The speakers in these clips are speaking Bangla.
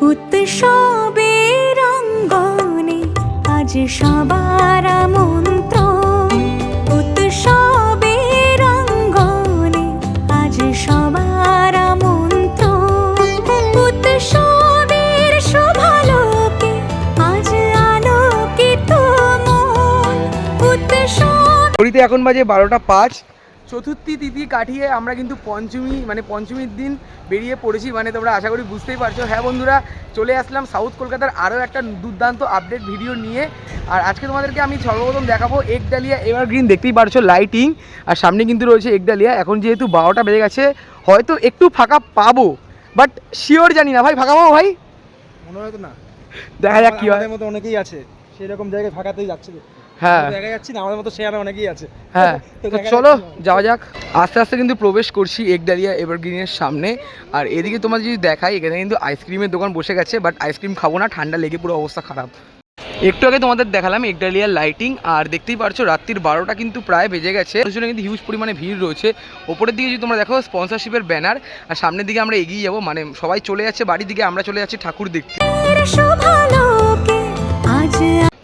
উৎসবের অঙ্গনে আজ সবার মন্ত্র উৎসবের অঙ্গনে আজ সবার মন্ত্র উৎসবের শোভালোকে আজ আলোকিত মন। উৎসব এখন বাজে বারোটা পাঁচ। চতুর্থী তিথি কাটিয়ে আমরা কিন্তু পঞ্চমী মানে পঞ্চমীর দিন বেরিয়ে পড়েছি মানে তোমরা আশা করি বুঝতেই পারছ। হ্যাঁ বন্ধুরা চলে আসলাম সাউথ কলকাতার আরও একটা দুর্দান্ত আপডেট ভিডিও নিয়ে। আর আজকে তোমাদেরকে আমি সর্বপ্রথম দেখাবো একডালিয়া এভারগ্রিন দেখতেই পারছ লাইটিং আর সামনে কিন্তু রয়েছে এগ ডালিয়া এখন যেহেতু বারোটা বেজে গেছে হয়তো একটু ফাঁকা পাবো বাট শিওর জানি না। ভাই ফাঁকা পাবো ভাই? মনে হয় তো না। দেখা যাক কি হয়। মতো অনেকেই আছে সেরকম জায়গায় ফাঁকাতেই যাচ্ছে। হ্যাঁ। জায়গায় যাচ্ছি না আমাদের মতো শেয়ার অনেকেই আছে। হ্যাঁ তো চলো। যাওয়া যাক। আস্তে আস্তে কিন্তু প্রবেশ করছি একডালিয়া এভারগ্রিনের সামনে। আর এদিকে তোমার যদি দেখাই এখানে কিন্তু আইসক্রিমের দোকান বসে গেছে বাট আইসক্রিম খাব না ঠান্ডা লেগে পুরো অবস্থা খারাপ। একটু আগে তোমাদের দেখালাম একডালিয়ার লাইটিং আর দেখতেই পারছ রাত্রির বারোটা কিন্তু প্রায় বেজে গেছে। সেজন্য কিন্তু হিউজ পরিমাণে ভিড় রয়েছে। ওপরের দিকে যদি তোমরা দেখো স্পন্সরশিপের ব্যানার আর সামনের দিকে আমরা এগিয়ে যাব। মানে সবাই চলে যাচ্ছে বাড়ির দিকে আমরা চলে যাচ্ছি ঠাকুর দেখতে।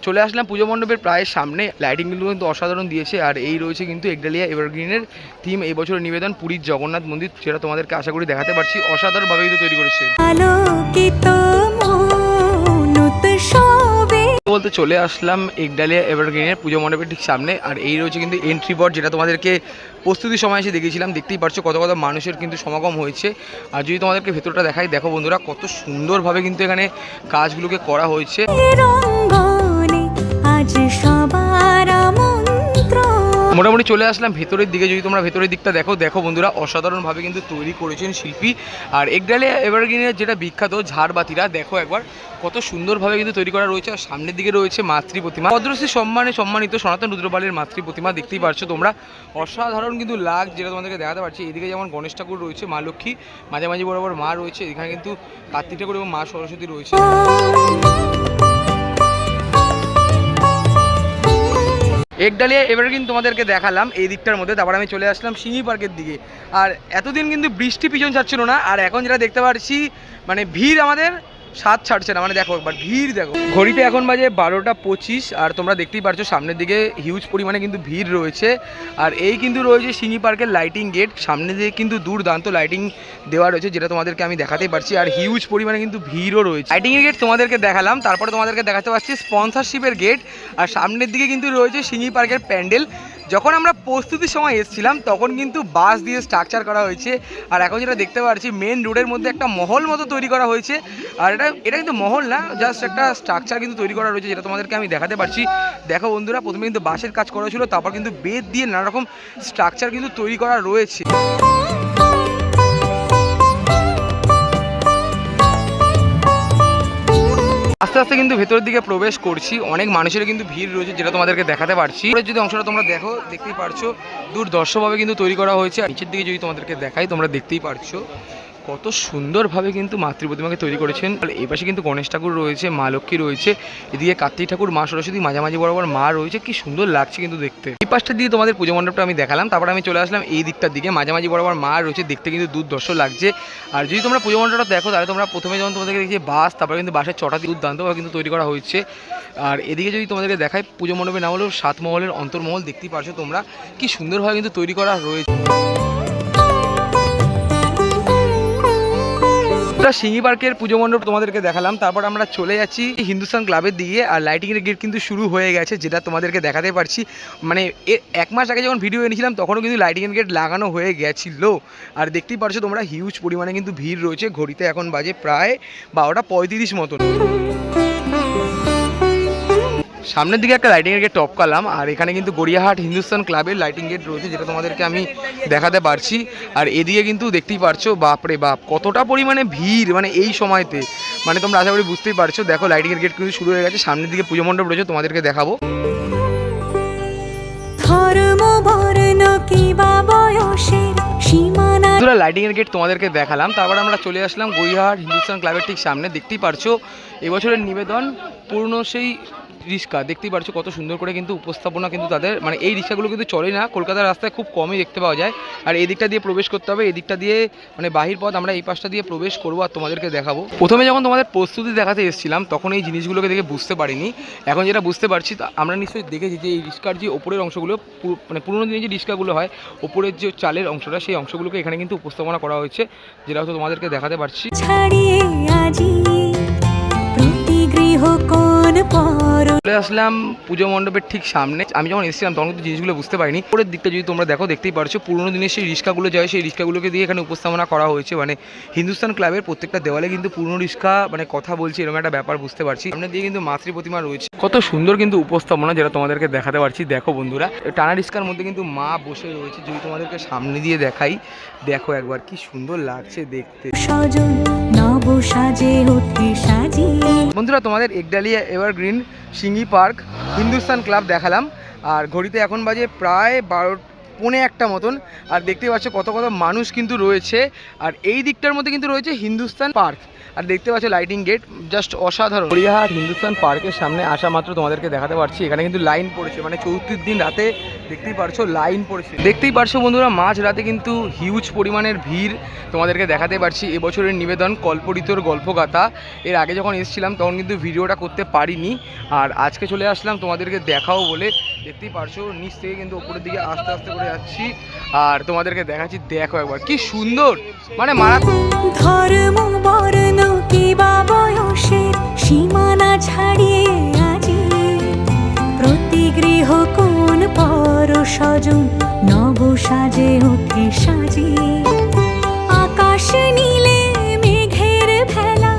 চলে আসলাম পুজো মণ্ডপের প্রায় সামনে। লাইটিংগুলো কিন্তু অসাধারণ দিয়েছে। আর এই রয়েছে কিন্তু একডালিয়া এভারগ্রিনের থিম এই বছরের নিবেদন পুরীর জগন্নাথ মন্দির যেটা তোমাদেরকে আশা করি দেখাতে পারছি। অসাধারণভাবে কিন্তু তৈরি করেছে। বলতে চলে আসলাম একডালিয়া এভারগ্রিনের পুজো মণ্ডপের ঠিক সামনে। আর এই রয়েছে কিন্তু এন্ট্রি বোর্ড যেটা তোমাদেরকে প্রস্তুতির সময় এসে দেখিয়েছিলাম। দেখতেই পারছ কত কত মানুষের কিন্তু সমাগম হয়েছে। আর যদি তোমাদেরকে ভেতরটা দেখাই দেখো বন্ধুরা কত সুন্দরভাবে কিন্তু এখানে কাজগুলোকে করা হয়েছে। মোটামুটি চলে আসলাম ভেতরের দিকে। যদি তোমরা ভেতরের দিকটা দেখো দেখো বন্ধুরা, অসাধারণভাবে কিন্তু তৈরি করেছেন শিল্পী। আর একডালে এভারগ্রিনের যেটা বিখ্যাত ঝাড়বাতিরা, দেখো একবার, কত সুন্দরভাবে কিন্তু তৈরি করা রয়েছে। আর সামনের দিকে রয়েছে মাতৃ প্রতিমা। পদ্মশ্রী সম্মানে সম্মানিত সনাতন রুদ্রপালের মাতৃ প্রতিমা, দেখতেই পারছ তোমরা। অসাধারণ কিন্তু লাগ যেটা তোমাদেরকে দেখাতে পারছি। এদিকে যেমন গণেশ ঠাকুর রয়েছে, মা লক্ষ্মী, মাঝামাঝি বরাবর মা রয়েছে, এখানে কিন্তু কার্তিক ঠাকুর এবং মা সরস্বতী রয়েছে। একডালিয়া, এবার কিন্তু তোমাদেরকে দেখালাম, এই দিকটার মধ্যে। তারপর আমি চলে আসলাম সিঙ্গি পার্কের দিকে। আর এতদিন কিন্তু বৃষ্টি পিছন ছাড়ছিল না, আর এখন যেটা দেখতে পাচ্ছি মানে ভিড় আমাদের স্বাদ ছাড়ছে না মানে দেখো একবার ভিড় দেখো। ঘড়িতে এখন বাজে বারোটা পঁচিশ, আর তোমরা দেখতেই পারছ সামনের দিকে হিউজ পরিমাণে কিন্তু ভিড় রয়েছে। আর এই কিন্তু রয়েছে সিঙ্গি পার্কের লাইটিং গেট সামনে দিয়ে কিন্তু দুর্দান্ত লাইটিং দেওয়া রয়েছে, যেটা তোমাদেরকে আমি দেখাতেই পারছি, আর হিউজ পরিমাণে কিন্তু ভিড়ও রয়েছে। লাইটিং এর গেট তোমাদেরকে দেখালাম, তারপরে তোমাদেরকে দেখাতে পারছি স্পন্সরশিপের গেট আর সামনের দিকে কিন্তু রয়েছে সিঙ্গি পার্কের প্যান্ডেল। যখন আমরা প্রস্তুতির সময় এসেছিলাম, তখন কিন্তু বাস দিয়ে স্ট্রাকচার করা হয়েছে। আর এখন যেটা দেখতে পাচ্ছি মেন রোডের মধ্যে একটা মহল মতো তৈরি করা হয়েছে। আর এটা এটা কিন্তু মহল না জাস্ট একটা স্ট্রাকচার কিন্তু তৈরি করা রয়েছে, যেটা তোমাদেরকে আমি দেখাতে পারছি। দেখো বন্ধুরা, প্রথমে কিন্তু বাসের কাজ করা ছিল তারপর কিন্তু বেদ দিয়ে নানা রকম স্ট্রাকচার কিন্তু তৈরি করা রয়েছে। আস্তে আস্তে কিন্তু ভেতরের দিকে প্রবেশ করছি। অনেক মানুষের কিন্তু ভিড় রয়েছে যেটা তোমাদেরকে দেখাতে পারছি। যদি অংশটা তোমরা দেখো, দেখতেই পারছ, দূরদর্শভাবে কিন্তু তৈরি করা হয়েছে। নিচের দিকে যদি তোমাদেরকে দেখাই, তোমরা দেখতেই পারছ। কত সুন্দরভাবে কিন্তু মাতৃ প্রতিমাকে তৈরি করেছেন। আর পাশে কিন্তু গণেশ ঠাকুর রয়েছে, মা লক্ষ্মী রয়েছে, এদিকে কার্তিক ঠাকুর, মা সরস্বতী, মাঝামাঝি বরাবর মা রয়েছে, কি সুন্দর লাগছে কিন্তু দেখতে। এই পাশটা দিয়ে তোমাদের পুজো মণ্ডপটা আমি দেখালাম, তারপর আমি চলে আসলাম এই দিকটার দিকে, মাঝামাঝি বরাবর মা রয়েছে, দেখতে কিন্তু দুর্দর্শ লাগছে। আর যদি তোমরা পুজো মণ্ডপটা দেখো, তাহলে তোমরা প্রথমে যখন তোমাদেরকে দেখছি বাস, তারপরে কিন্তু বাসের চটা দুর্দান্তভাবে কিন্তু তৈরি করা হয়েছে। আর এদিকে যদি তোমাদেরকে দেখায় পুজো মণ্ডপের নাম হলো সাতমহলের অন্তর্মহল, দেখতেই পারছ তোমরা, কি সুন্দরভাবে কিন্তু তৈরি করা রয়েছে। আমরা সিঙ্গি পার্কের পুজো মণ্ডপ তোমাদেরকে দেখালাম, তারপর আমরা চলে যাচ্ছি হিন্দুস্তান ক্লাবের দিকে, আর লাইটিংয়ের গেট কিন্তু শুরু হয়ে গেছে, যেটা তোমাদেরকে দেখাতে পারছি। মানে এর এক মাস আগে যখন ভিডিও এনেছিলাম, তখনও কিন্তু লাইটিংয়ের গেট লাগানো হয়ে গেছিল। আর দেখতেই পারছ তোমরা হিউজ পরিমাণে কিন্তু ভিড় রয়েছে, ঘড়িতে এখন বাজে প্রায় বারোটা পঁয়ত্রিশ মতন। সামনের দিকে একটা লাইটিংয়ের গেট টপ কালাম আর এখানে কিন্তু গড়িয়াহাট হিন্দুস্তান ক্লাবের লাইটিং গেট রয়েছে যেটা তোমাদেরকে আমি দেখাতে পারছি। আর এদিকে কিন্তু দেখতেই পারছ বাপরে বাপ কতটা পরিমাণে ভিড় মানে এই সময়তে। মানে তোমরা আশা করি বুঝতেই পারছ। দেখো লাইটিংয়ের গেট কিন্তু শুরু হয়ে গেছে সামনের দিকে পুজো মণ্ডপ রয়েছে তোমাদেরকে দেখাবো। ধর্ম বর্ণ কিবা বয়সের সীমানা বন্ধুরা লাইটিং গেট তোমাদেরকে দেখালাম তারপর আমরা চলে আসলাম গড়িয়াহাট হিন্দুস্তান ক্লাবের ঠিক সামনে। দেখতেই পারছ এবছরের নিবেদন পূর্ণ সেই রিক্সা দেখতেই পারছ কত সুন্দর করে কিন্তু উপস্থাপনা কিন্তু তাদের মানে এই রিক্সাগুলো কিন্তু চলে না, কলকাতার রাস্তায় খুব কমই দেখতে পাওয়া যায়। আর এই দিকটা দিয়ে প্রবেশ করতে হবে, এই দিকটা দিয়ে মানে বাহির পথ আমরা এই পাশটা দিয়ে প্রবেশ করব আর তোমাদেরকে দেখাবো। প্রথমে যখন তোমাদের প্রস্তুতি দেখাতে এসেছিলাম, তখন এই জিনিসগুলোকে দেখে বুঝতে পারিনি। এখন যেটা বুঝতে পারছি আমরা নিশ্চয়ই দেখেছি যে এই রিক্সার যে ওপরের অংশগুলো মানে পুরোনো দিনে যে রিক্সাগুলো হয়, ওপরের যে চালের অংশটা, সেই অংশগুলোকে এখানে কিন্তু উপস্থাপনা করা হয়েছে, যেটা হয়তো তোমাদেরকে দেখাতে পারছি। ছাড়িয়ে আজি প্রতি গৃহ কোন পর আসলাম পুজো মণ্ডপের ঠিক সামনে। আমি যখন এসেছিলাম তখন কিন্তু জিনিসগুলো বুঝতে পারিনি। পরের দিকটা যদি তোমরা দেখো, দেখতেই পারছ, পুরোনো দিনের সেই রিক্সাগুলো যায়, সেই রিক্সাগুলোকে দিয়ে এখানে উপস্থাপনা করা হয়েছে। মানে হিন্দুস্তান ক্লাবের প্রত্যেকটা দেওয়ালে কিন্তু পুরনো রিক্সা মানে কথা বলছি, এরকম একটা ব্যাপার বুঝতে পারছি। সামনে দিয়ে কিন্তু মাতৃ প্রতিমা রয়েছে। কত সুন্দর কিন্তু উপস্থাপনা যেটা তোমাদেরকে দেখাতে পারছি। দেখো বন্ধুরা, টানা রিক্সার মধ্যে কিন্তু মা বসে রয়েছে। যদি তোমাদেরকে সামনে দিয়ে দেখাই, দেখো একবার কি সুন্দর লাগছে দেখতে। বন্ধুরা, তোমাদের Ekdalia evergreen Singhi park Hindustan club দেখালাম। আর ঘড়িতে এখন বাজে প্রায় বারো, পৌনে একটা মতন। আর দেখতে পাচ্ছ কত কত মানুষ কিন্তু রয়েছে। আর এই দিকটার মধ্যে কিন্তু রয়েছে হিন্দুস্তান পার্ক। আর দেখতে পাচ্ছ লাইটিং গেট জাস্ট অসাধারণ। হরিয়াহাট হিন্দুস্তান পার্কের সামনে আসা মাত্র তোমাদেরকে দেখাতে পারছি। এখানে কিন্তু লাইন পড়েছে মানে চৌত্রিশ দিন রাতে দেখতেই পারছ লাইন পড়েছে। দেখতেই পারছ বন্ধুরা মাঝ রাতে কিন্তু হিউজ পরিমাণের ভিড় তোমাদেরকে দেখাতে পারছি। এবছরের নিবেদন কল্পরিতর গল্পগাথা। এর আগে যখন এসেছিলাম তখন কিন্তু ভিডিওটা করতে পারিনি। আর আজকে চলে আসলাম তোমাদেরকে দেখাও বলে। দেখতেই পারছ নিচ থেকে কিন্তু ওপরের দিকে আস্তে আস্তে করে যাচ্ছি। আর তোমাদেরকে দেখাচ্ছি দেখো একবার কি সুন্দর! মানে মারাত্মক। সীমানা ছাড়িয়ে আজি প্রতি গৃহ কোন পর স্বজন নব সাজে ওঠে সাজিয়ে আকাশ নীলে মেঘের ভেলা,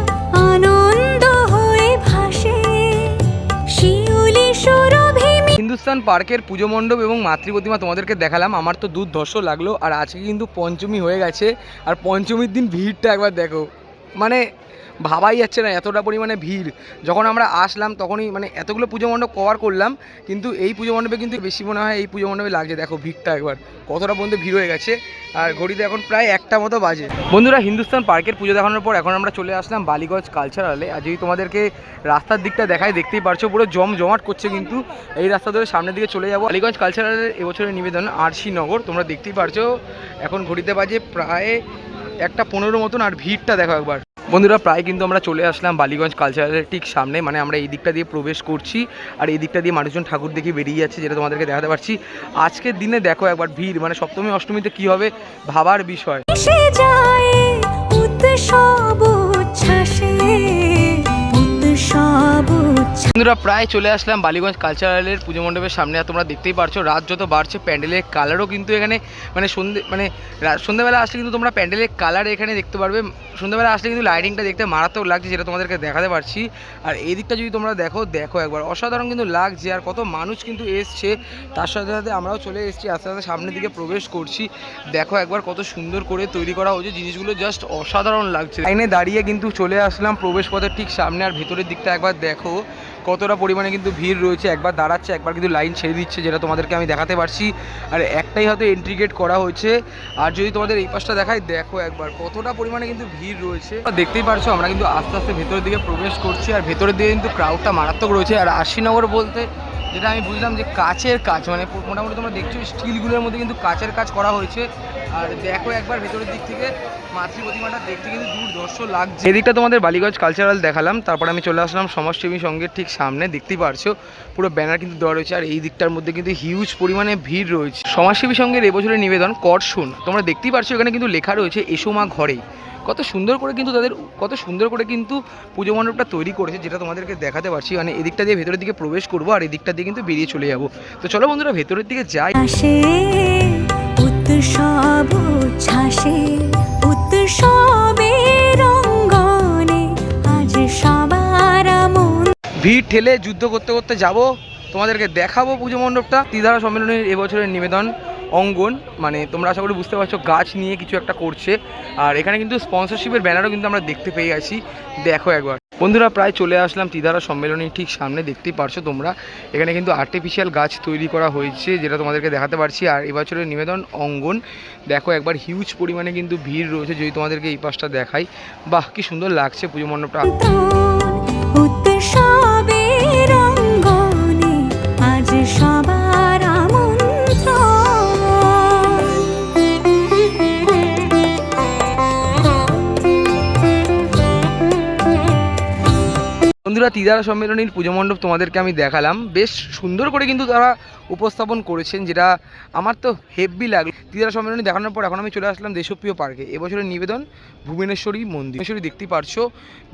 আনন্দ হয়ে ভাসে। শিউলি সুরভি হিন্দুস্তান পার্কের পুজো মণ্ডপ এবং মাতৃ প্রতিমা তোমাদেরকে দেখালাম। আমার তো দুর্ধর্ষ লাগল, আর আজকে কিন্তু পঞ্চমী হয়ে গেছে। আর পঞ্চমীর দিন ভিড়টা একবার দেখো। মানে ভাবাই যাচ্ছে না, এতটা পরিমাণে ভিড়। যখন আমরা আসলাম তখনই মানে এতগুলো পুজো মণ্ডপ কভার করলাম, কিন্তু এই পুজো মণ্ডপে কিন্তু বেশি মনে হয় এই পুজো মণ্ডপে লাগছে। দেখো ভিড়টা একবার, কতটা পর্যন্ত ভিড় হয়ে গেছে। আর ঘড়িতে এখন প্রায় একটা মতো বাজে। বন্ধুরা হিন্দুস্তান পার্কের পুজো দেখানোর পর এখন আমরা চলে আসলাম বালিগঞ্জ কালচারালে আর যদি তোমাদেরকে রাস্তার দিকটা দেখায় দেখতেই পারছ, পুরো জম জমাট করছে কিন্তু। এই রাস্তা ধরে সামনের দিকে চলে যাব। বালিগঞ্জ কালচারালের এবছরের নিবেদন আরশি নগর তোমরা দেখতেই পারছ, এখন ঘড়িতে বাজে প্রায় একটা পনেরো মতন, আর ভিড়টা দেখো একবার। বন্ধুরা, প্রায় কিন্তু আমরা চলে আসলাম বালিগঞ্জ কালচারের ঠিক সামনে। মানে আমরা এই দিকটা দিয়ে প্রবেশ করছি আর এই দিকটা দিয়ে মানুষজন ঠাকুর দেখে বেরিয়ে যাচ্ছে, যেটা তোমাদেরকে দেখাতে পারছি। আজকের দিনে দেখো একবার ভিড় মানে সপ্তমী, অষ্টমীতে কি হবে ভাবার বিষয়। এসে বন্ধুরা, প্রায় চলে আসলাম বালিগঞ্জ কালচারালের পুজো মণ্ডপের সামনে। আর তোমরা দেখতেই পারছ, রাত যত বাড়ছে, প্যান্ডেলের কালারও কিন্তু এখানে মানে সন্ধে মানে সন্ধ্যেবেলা আসলে কিন্তু তোমরা প্যান্ডেলের কালার এখানে দেখতে পারবে। সন্ধ্যেবেলা আসলে কিন্তু লাইটিংটা দেখতে মারাত্মক লাগছে, যেটা তোমাদেরকে দেখাতে পারছি। আর এই দিকটা যদি তোমরা দেখো দেখো একবার। অসাধারণ কিন্তু লাগছে, আর কত মানুষ কিন্তু এসছে। তার সাথে সাথে আমরাও চলে এসেছি, আস্তে আস্তে সামনের দিকে প্রবেশ করছি। দেখো একবার কত সুন্দর করে তৈরি করা হয়েছে, জিনিসগুলো জাস্ট অসাধারণ লাগছে। লাইনে দাঁড়িয়ে কিন্তু চলে আসলাম প্রবেশ পথের ঠিক সামনে, আর ভেতরের দিকটা একবার দেখো। কতটা পরিমাণে কিন্তু ভিড় রয়েছে, একবার দাঁড়াচ্ছে, একবার কিন্তু লাইন ছেড়ে দিচ্ছে, যেটা তোমাদেরকে আমি দেখাতে পারছি। আর একটাই হয়তো এন্ট্রি গেট করা হয়েছে। আর যদি তোমাদের এই পাশটা দেখাই, দেখো একবার কতটা পরিমাণে কিন্তু ভিড় রয়েছে। দেখতেই পারছ, আমরা কিন্তু আস্তে আস্তে ভেতরের দিকে প্রবেশ করছি, আর ভেতরের দিকে কিন্তু ক্রাউডটা মারাত্মক রয়েছে। আর আশিনগর বলতে যেটা আমি বুঝলাম যে কাচের কাজ মানে মোটামুটি তোমরা দেখছ স্টিলগুলোর মধ্যে কিন্তু কাচের কাজ করা হয়েছে। আর দেখো একবার ভেতরের দিক থেকে, মাতৃ প্রতিমাটা দেখতে কিন্তু দুর্ধর্ষ লাগছে। এদিকটা তোমাদের বালিগঞ্জ কালচারাল দেখালাম, তারপর আমি চলে আসলাম সমাজসেবী সঙ্গের ঠিক সামনে, দেখতেই পারছ, পুরো ব্যানার কিন্তু দেওয়া রয়েছে, আর এই দিকটার মধ্যে কিন্তু হিউজ পরিমাণে ভিড় রয়েছে। সমাজসেবী সঙ্গের এবছরের নিবেদন করশুন তোমরা দেখতেই পারছ এখানে কিন্তু লেখা রয়েছে, এসো মা ঘরেই কত সুন্দর করে কিন্তু তাদের কত সুন্দর করে কিন্তু পুজো মণ্ডপটা তৈরি করেছে যেটা তোমাদেরকে দেখাতে পারছি। মানে এদিকটা দিয়ে ভেতরের দিকে প্রবেশ করব আর এদিকটা দিয়ে কিন্তু বেরিয়ে চলে যাব। তো চলো বন্ধুরা ভেতরের দিকে যাই। আসে উৎসব উচ্ছ্বাসে উৎসবের অঙ্গনে আজ সবার ভিড় ঠেলে যুদ্ধ করতে করতে যাব। তোমাদেরকে দেখাবো পুজো মণ্ডপটা। ত্রিধারা সম্মেলনের এবছরের নিবেদন, অঙ্গন মানে তোমরা আশা করি বুঝতে পারছ, গাছ নিয়ে কিছু একটা করছে। আর এখানে কিন্তু স্পন্সরশিপের ব্যানারও কিন্তু আমরা দেখতে পেয়ে গেছি দেখো একবার। বন্ধুরা, প্রায় চলে আসলাম ত্রিধারা সম্মেলনের ঠিক সামনে, দেখতেই পারছ তোমরা। এখানে কিন্তু আর্টিফিশিয়াল গাছ তৈরি করা হয়েছে, যেটা তোমাদেরকে দেখাতে পারছি। আর এবছরের নিবেদন, অঙ্গন। দেখো একবার হিউজ পরিমাণে কিন্তু ভিড় রয়েছে। যদি তোমাদেরকে এই পাশটা দেখাই, বাহ, কি সুন্দর লাগছে পুজো মণ্ডপটা। বন্ধুরা তিদারা সম্মেলনীর পুজো মণ্ডপ তোমাদেরকে আমি দেখালাম। বেশ সুন্দর করে কিন্তু তারা উপস্থাপন করেছেন, যেটা আমার তো হেভি লাগল। তিদারা সম্মেলনী দেখানোর পর এখন আমি চলে আসলাম দেশপ্রিয় পার্কে। এবছরের নিবেদন ভুবনেশ্বরী মন্দির। ভুবনেশ্বরী দেখতেই পারছ,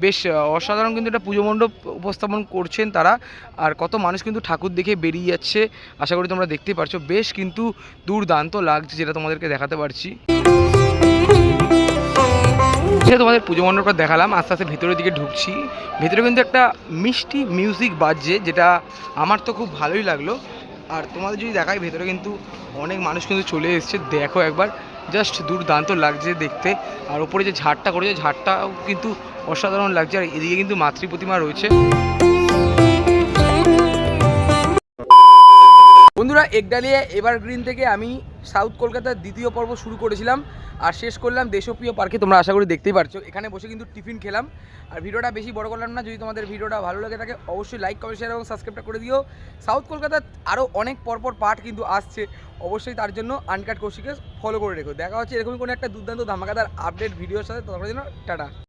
বেশ অসাধারণ কিন্তু একটা পুজো মণ্ডপ উপস্থাপন করছেন তারা। আর কত মানুষ কিন্তু ঠাকুর দেখে বেরিয়ে যাচ্ছে, আশা করি তোমরা দেখতেই পারছ। বেশ কিন্তু দুর্দান্ত লাগছে, যেটা তোমাদেরকে দেখাতে পারছি। সে তোমাদের পুজো মণ্ডপটা দেখালাম, আস্তে আস্তে ভেতরের দিকে ঢুকছি। ভেতরে কিন্তু একটা মিষ্টি মিউজিক বাজছে, যেটা আমার তো খুব ভালোই লাগল। আর তোমাদের যদি দেখাই, ভেতরে কিন্তু অনেক মানুষ কিন্তু চলে এসছে। দেখো একবার জাস্ট দুর্দান্ত লাগছে দেখতে। আর ওপরে যে ঝাড়টা করেছে, ঝাড়টাও কিন্তু অসাধারণ লাগছে। আর এদিকে কিন্তু মাতৃ প্রতিমা রয়েছে। বন্ধুরা একডালিয়া এভারগ্রিন থেকে আমি সাউথ কলকাতার দ্বিতীয় পর্ব শুরু করেছিলাম। আর শেষ করলাম দেশপ্রিয় পার্কে তোমরা আশা করি দেখতেই পারছ। এখানে বসে কিন্তু টিফিন খেলাম। আর ভিডিওটা বেশি বড় করলাম না, যদি তোমাদের ভিডিওটা ভালো লাগে থাকে, অবশ্যই লাইক কমেন্ট শেয়ার এবং সাবস্ক্রাইবটা করে দিও। সাউথ কলকাতার আরও অনেক পরপর পার্ট কিন্তু আসছে। অবশ্যই তার জন্য আনকাট কৌশিকে ফলো করে রেখো। দেখা হচ্ছে এরকমই কোনো একটা দুর্দান্ত ধামাকাদার আপডেট ভিডিওর সাথে। তোমার জন্য টাটা।